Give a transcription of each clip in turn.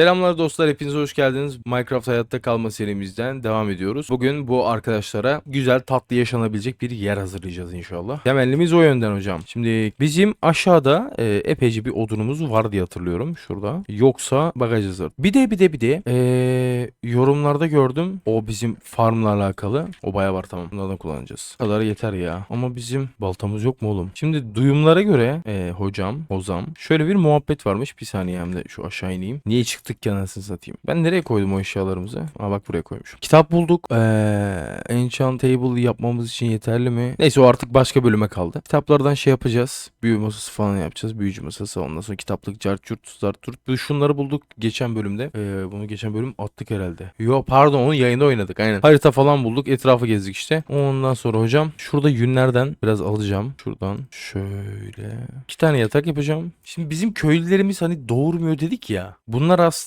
Selamlar dostlar hepinize hoş geldiniz. Minecraft hayatta kalma serimizden devam ediyoruz. Bugün bu arkadaşlara güzel tatlı yaşanabilecek bir yer hazırlayacağız inşallah. Temellimiz o yönden hocam. Şimdi bizim aşağıda e, epeyce bir odunumuz var diye hatırlıyorum şurada. Yoksa bakacağız. Bir de bir de bir de e, yorumlarda gördüm. O bizim farmla alakalı. O baya var tamam. Bunlardan kullanacağız. Bu kadar yeter ya. Ama bizim baltamız yok mu oğlum? Şimdi duyumlara göre e, hocam, hozam şöyle bir muhabbet varmış. Bir saniye hem de şu aşağı ineyim. Niye çıktık ki satayım? Ben nereye koydum o eşyalarımızı? Aa bak buraya koymuşum. Kitap bulduk. Eee enchant table yapmamız için yeterli mi? Neyse o artık başka bölüme kaldı. Kitaplardan şey yapacağız. Büyü masası falan yapacağız. Büyücü masası ondan sonra kitaplık cart curt zart turt. Bu Şunları bulduk geçen bölümde. Eee bunu geçen bölüm attık herhalde. Yo pardon onu yayında oynadık aynen. Harita falan bulduk. Etrafı gezdik işte. Ondan sonra hocam şurada yünlerden biraz alacağım. Şuradan şöyle. iki tane yatak yapacağım. Şimdi bizim köylülerimiz hani doğurmuyor dedik ya. Bunlar aslında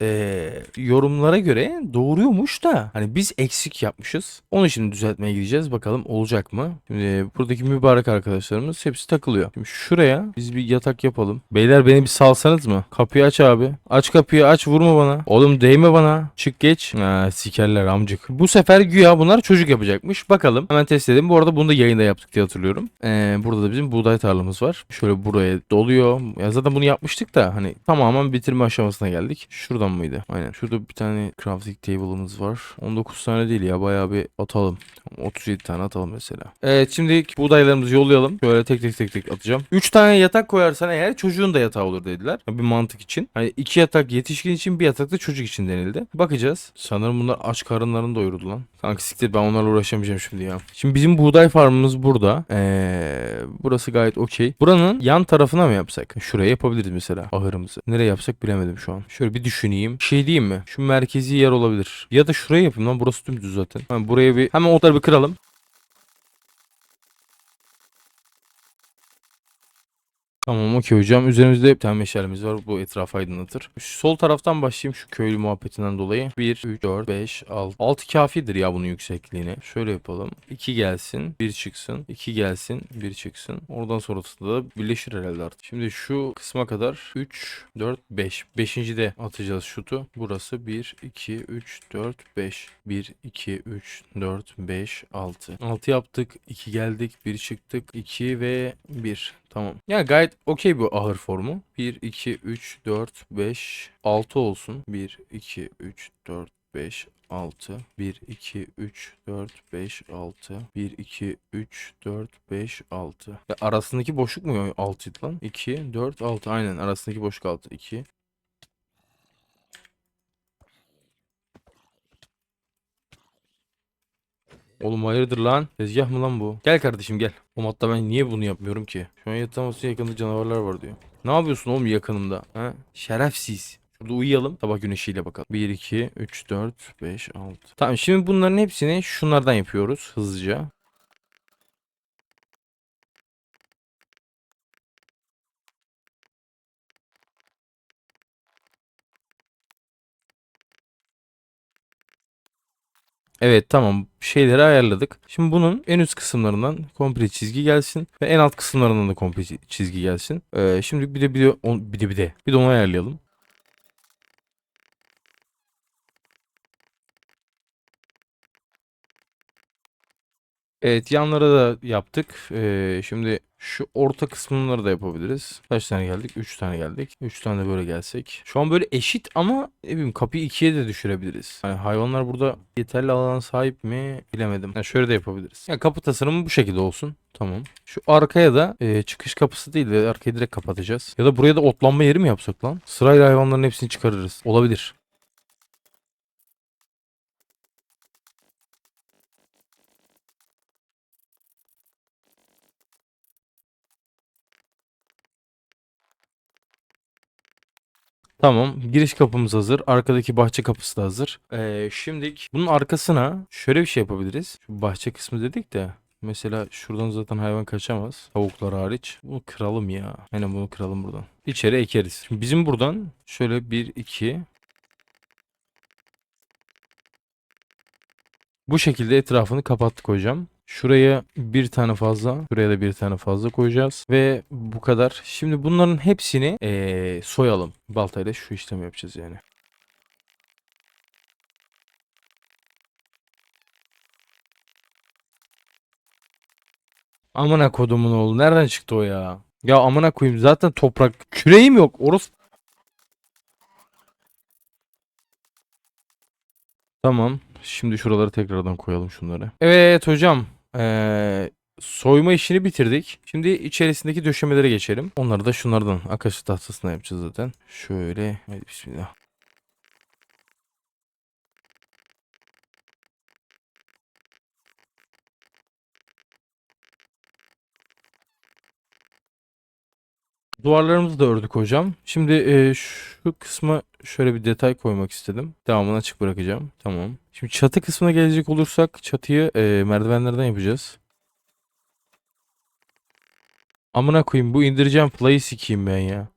eee, yorumlara göre doğuruyormuş da hani biz eksik yapmışız. Onu şimdi düzeltmeye gideceğiz. Bakalım olacak mı? Şimdi buradaki mübarek arkadaşlarımız hepsi takılıyor. Şimdi şuraya biz bir yatak yapalım. Beyler beni bir salsanız mı? Kapıyı aç abi. Aç kapıyı aç vurma bana. Oğlum değme bana. Çık geç. Ha, sikerler amcık. Bu sefer güya bunlar çocuk yapacakmış. Bakalım. Hemen test edelim. Bu arada bunu da yayında yaptık diye hatırlıyorum. Ee, burada da bizim buğday tarlamız var. Şöyle buraya doluyor. Ya zaten bunu yapmıştık da hani tamamen bitirme aşamasına geldik. Şuradan mıydı? Aynen. Şurada bir tane crafting table'ımız var. 19 tane değil ya. Bayağı bir atalım. 37 tane atalım mesela. Evet şimdi buğdaylarımızı yollayalım. Şöyle tek tek tek tek atacağım. 3 tane yatak koyarsan eğer çocuğun da yatağı olur dediler. Bir mantık için. Hani 2 yatak yetişkin için bir yatak da çocuk için denildi. Bakacağız. Sanırım bunlar aç karınlarını doyurdu lan. Kanka siktir ben onlarla uğraşamayacağım şimdi ya. Şimdi bizim buğday farmımız burada. Ee, burası gayet okey. Buranın yan tarafına mı yapsak? Şuraya yapabiliriz mesela ahırımızı. Nereye yapsak bilemedim şu an. Şöyle bir düşüneyim. Şey diyeyim mi? Şu merkezi yer olabilir. Ya da şuraya yapayım lan. Burası dümdüz zaten. Hemen buraya bir hemen otları bir kıralım. Tamam okey hocam. Üzerimizde bir tane meşalemiz var. Bu etrafı aydınlatır. Şu sol taraftan başlayayım şu köylü muhabbetinden dolayı. 1, 3, 4, 5, 6. 6 kafidir ya bunun yüksekliğine. Şöyle yapalım. 2 gelsin. 1 çıksın. 2 gelsin. 1 çıksın. Oradan sonrasında da birleşir herhalde artık. Şimdi şu kısma kadar 3, 4, 5. 5. de atacağız şutu. Burası 1, 2, 3, 4, 5. 1, 2, 3, 4, 5, 6. 6 yaptık. 2 geldik. 1 çıktık. 2 ve 1. Tamam. Yani gayet okey bu ahır formu. 1, 2, 3, 4, 5, 6 olsun. 1, 2, 3, 4, 5, 6. 1, 2, 3, 4, 5, 6. 1, 2, 3, 4, 5, 6. Ya arasındaki boşluk mu 6 lan? 2, 4, 6. Aynen arasındaki boşluk 6. 2, Oğlum hayırdır lan? Tezgah mı lan bu? Gel kardeşim gel. O hatta ben niye bunu yapmıyorum ki? Şu an yatağımızın yakında canavarlar var diyor. Ne yapıyorsun oğlum yakınımda? Ha? Şerefsiz. Şurada uyuyalım. Sabah güneşiyle bakalım. 1, 2, 3, 4, 5, 6. Tamam şimdi bunların hepsini şunlardan yapıyoruz hızlıca. Evet tamam şeyleri ayarladık. Şimdi bunun en üst kısımlarından komple çizgi gelsin ve en alt kısımlarından da komple çi- çizgi gelsin. Ee, şimdi bir de bir de on- bir de bir de bir de onu ayarlayalım. Evet yanlara da yaptık. Ee, şimdi şu orta kısımları da yapabiliriz. Kaç tane geldik? 3 tane geldik. 3 tane böyle gelsek. Şu an böyle eşit ama ne bileyim kapıyı ikiye de düşürebiliriz. Yani hayvanlar burada yeterli alan sahip mi bilemedim. Yani şöyle de yapabiliriz. Yani kapı tasarımı bu şekilde olsun. Tamam. Şu arkaya da e, çıkış kapısı değil de arkayı direkt kapatacağız. Ya da buraya da otlanma yeri mi yapsak lan? Sırayla hayvanların hepsini çıkarırız. Olabilir. Tamam. Giriş kapımız hazır. Arkadaki bahçe kapısı da hazır. Ee, şimdilik bunun arkasına şöyle bir şey yapabiliriz. Şu bahçe kısmı dedik de. Mesela şuradan zaten hayvan kaçamaz. Tavuklar hariç. Bunu kıralım ya. Aynen bunu kıralım buradan. İçeri ekeriz. Şimdi bizim buradan şöyle 1, 2. Bu şekilde etrafını kapattık hocam. Şuraya bir tane fazla. Şuraya da bir tane fazla koyacağız. Ve bu kadar. Şimdi bunların hepsini ee, soyalım. Baltayla şu işlemi yapacağız yani. Amına kodumun oğlu. Nereden çıktı o ya? Ya amına koyayım. Zaten toprak küreğim yok. Orası Tamam. Şimdi şuraları tekrardan koyalım şunları. Evet hocam. Ee, soyma işini bitirdik. Şimdi içerisindeki döşemelere geçelim. Onları da şunlardan akaşı tahtasına yapacağız zaten. Şöyle. Hadi bismillah. Duvarlarımızı da ördük hocam. Şimdi e, şu kısma şöyle bir detay koymak istedim. Devamını açık bırakacağım. Tamam. Şimdi çatı kısmına gelecek olursak çatıyı e, merdivenlerden yapacağız. Amına koyayım bu indireceğim play'i sikeyim ben ya.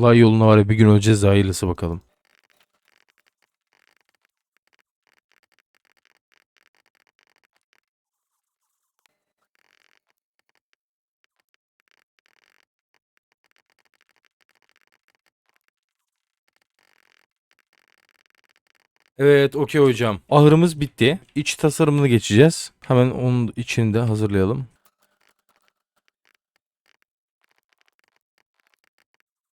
Şu play yoluna var ya bir gün öleceğiz hayırlısı bakalım. Evet, okey hocam. Ahırımız bitti. İç tasarımını geçeceğiz. Hemen onun içini de hazırlayalım.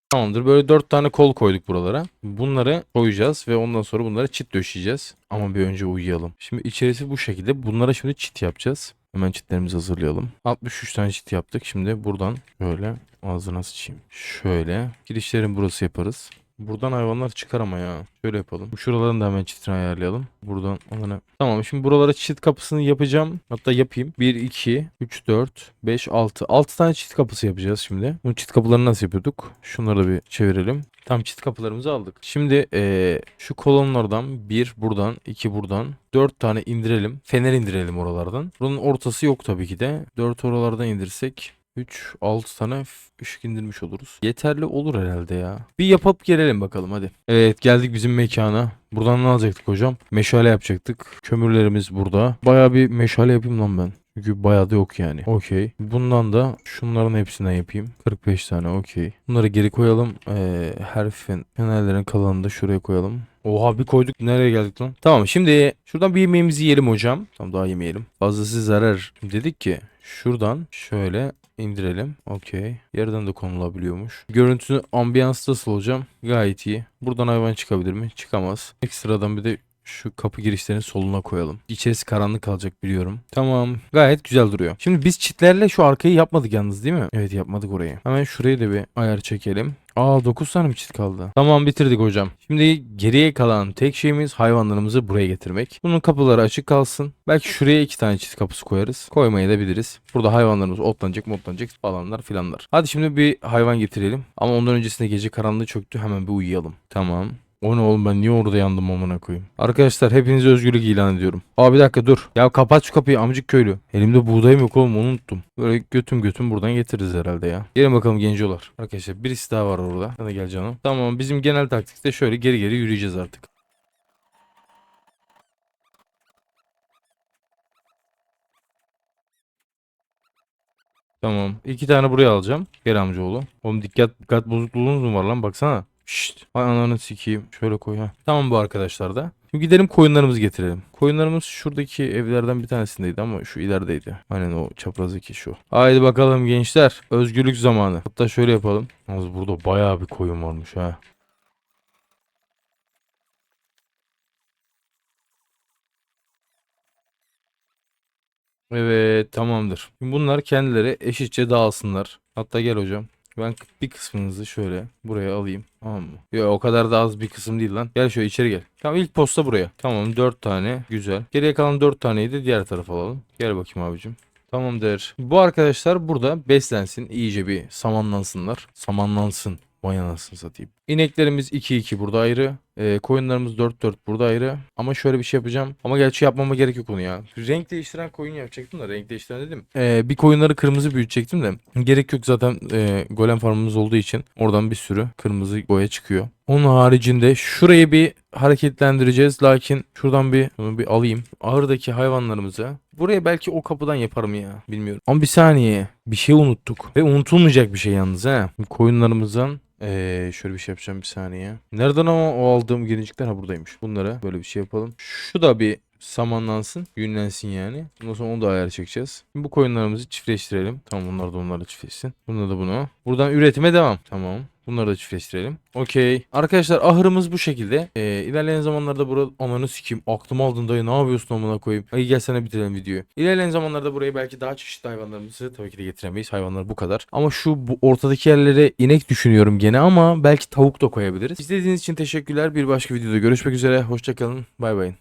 Tamamdır. Böyle dört tane kol koyduk buralara. Bunları koyacağız ve ondan sonra bunlara çit döşeyeceğiz. Ama bir önce uyuyalım. Şimdi içerisi bu şekilde. Bunlara şimdi çit yapacağız. Hemen çitlerimizi hazırlayalım. 63 tane çit yaptık. Şimdi buradan böyle ağzına sıçayım. Şöyle. Girişlerin burası yaparız. Buradan hayvanlar çıkar ama ya. Şöyle yapalım. Şuraların da hemen çitini ayarlayalım. Buradan alana. Tamam şimdi buralara çit kapısını yapacağım. Hatta yapayım. 1, 2, 3, 4, 5, 6. 6 tane çit kapısı yapacağız şimdi. Bu çit kapılarını nasıl yapıyorduk? Şunları da bir çevirelim. Tam çit kapılarımızı aldık. Şimdi eee, şu kolonlardan 1 buradan 2 buradan 4 tane indirelim. Fener indirelim oralardan. Bunun ortası yok tabii ki de. 4 oralardan indirsek 3, 6 tane ışık indirmiş oluruz. Yeterli olur herhalde ya. Bir yapıp gelelim bakalım hadi. Evet geldik bizim mekana. Buradan ne alacaktık hocam? Meşale yapacaktık. Kömürlerimiz burada. Baya bir meşale yapayım lan ben. Çünkü bayağı da yok yani. Okey. Bundan da şunların hepsinden yapayım. 45 tane okey. Bunları geri koyalım. Ee, her fen- fenerlerin kalanını da şuraya koyalım. Oha bir koyduk. Nereye geldik lan? Tamam şimdi şuradan bir yemeğimizi yiyelim hocam. Tamam daha yemeyelim. Fazlası zarar. Dedik ki şuradan şöyle indirelim. Okey. Yerden de konulabiliyormuş. Görüntü ambiyans nasıl hocam? Gayet iyi. Buradan hayvan çıkabilir mi? Çıkamaz. Ekstradan bir de şu kapı girişlerinin soluna koyalım. İçerisi karanlık kalacak biliyorum. Tamam. Gayet güzel duruyor. Şimdi biz çitlerle şu arkayı yapmadık yalnız değil mi? Evet yapmadık orayı. Hemen şurayı da bir ayar çekelim. Aa 9 tane mi çit kaldı? Tamam bitirdik hocam. Şimdi geriye kalan tek şeyimiz hayvanlarımızı buraya getirmek. Bunun kapıları açık kalsın. Belki şuraya iki tane çit kapısı koyarız. Koymayı da biliriz. Burada hayvanlarımız otlanacak motlanacak falanlar filanlar. Hadi şimdi bir hayvan getirelim. Ama ondan öncesinde gece karanlığı çöktü. Hemen bir uyuyalım. Tamam. O ne oğlum ben niye orada yandım amına koyayım. Arkadaşlar hepinize özgürlük ilan ediyorum. Aa bir dakika dur. Ya kapat şu kapıyı amcık köylü. Elimde buğdayım yok oğlum onu unuttum. Böyle götüm götüm buradan getiririz herhalde ya. Gelin bakalım gencolar. Arkadaşlar birisi daha var orada. Hadi gel canım. Tamam bizim genel taktikte şöyle geri geri yürüyeceğiz artık. Tamam. İki tane buraya alacağım. Gel amcaoğlu. Oğlum dikkat dikkat bozukluğunuz mu var lan baksana. Şşt. Ay ananı sikeyim. Şöyle koy ha. Tamam bu arkadaşlar da. Şimdi gidelim koyunlarımızı getirelim. Koyunlarımız şuradaki evlerden bir tanesindeydi ama şu ilerideydi. Aynen o çaprazdaki şu. Haydi bakalım gençler. Özgürlük zamanı. Hatta şöyle yapalım. Yalnız burada bayağı bir koyun varmış ha. Evet tamamdır. Şimdi bunlar kendileri eşitçe dağılsınlar. Hatta gel hocam. Ben bir kısmınızı şöyle buraya alayım. Tamam mı? Yok o kadar da az bir kısım değil lan. Gel şöyle içeri gel. Tamam ilk posta buraya. Tamam 4 tane. Güzel. Geriye kalan 4 taneyi de diğer tarafa alalım. Gel bakayım abicim. Tamamdır. Bu arkadaşlar burada beslensin. iyice bir samanlansınlar. Samanlansın. Vay anasını satayım. İneklerimiz 2-2 burada ayrı. Ee, koyunlarımız 4-4 burada ayrı. Ama şöyle bir şey yapacağım. Ama gerçi yapmama gerek yok onu ya. Renk değiştiren koyun yapacaktım da renk değiştiren dedim. Ee, bir koyunları kırmızı büyütecektim de. Gerek yok zaten e, golem farmımız olduğu için. Oradan bir sürü kırmızı boya çıkıyor. Onun haricinde şurayı bir hareketlendireceğiz. Lakin şuradan bir bunu bir alayım. Ahırdaki hayvanlarımıza Buraya belki o kapıdan yaparım ya. Bilmiyorum. Ama bir saniye. Bir şey unuttuk. Ve unutulmayacak bir şey yalnız ha. Koyunlarımızdan ee, şöyle bir şey yapacağım bir saniye. Nereden ama o aldığım gelincikler ha buradaymış. Bunlara böyle bir şey yapalım. Şu da bir samanlansın. Yünlensin yani. Ondan sonra onu da ayar çekeceğiz. Şimdi bu koyunlarımızı çiftleştirelim. Tamam bunlar da onlarla çiftleşsin. Bunda da bunu. Buradan üretime devam. Tamam. Bunları da çiftleştirelim. Okey. Arkadaşlar ahırımız bu şekilde. Ee, ilerleyen zamanlarda burada ananı sikeyim. Aklım aldın dayı ne yapıyorsun amına koyayım. Ay gel sana bitirelim videoyu. İlerleyen zamanlarda buraya belki daha çeşitli hayvanlarımızı tabii ki de getiremeyiz. Hayvanlar bu kadar. Ama şu bu ortadaki yerlere inek düşünüyorum gene ama belki tavuk da koyabiliriz. İzlediğiniz için teşekkürler. Bir başka videoda görüşmek üzere. Hoşçakalın. Bay bay.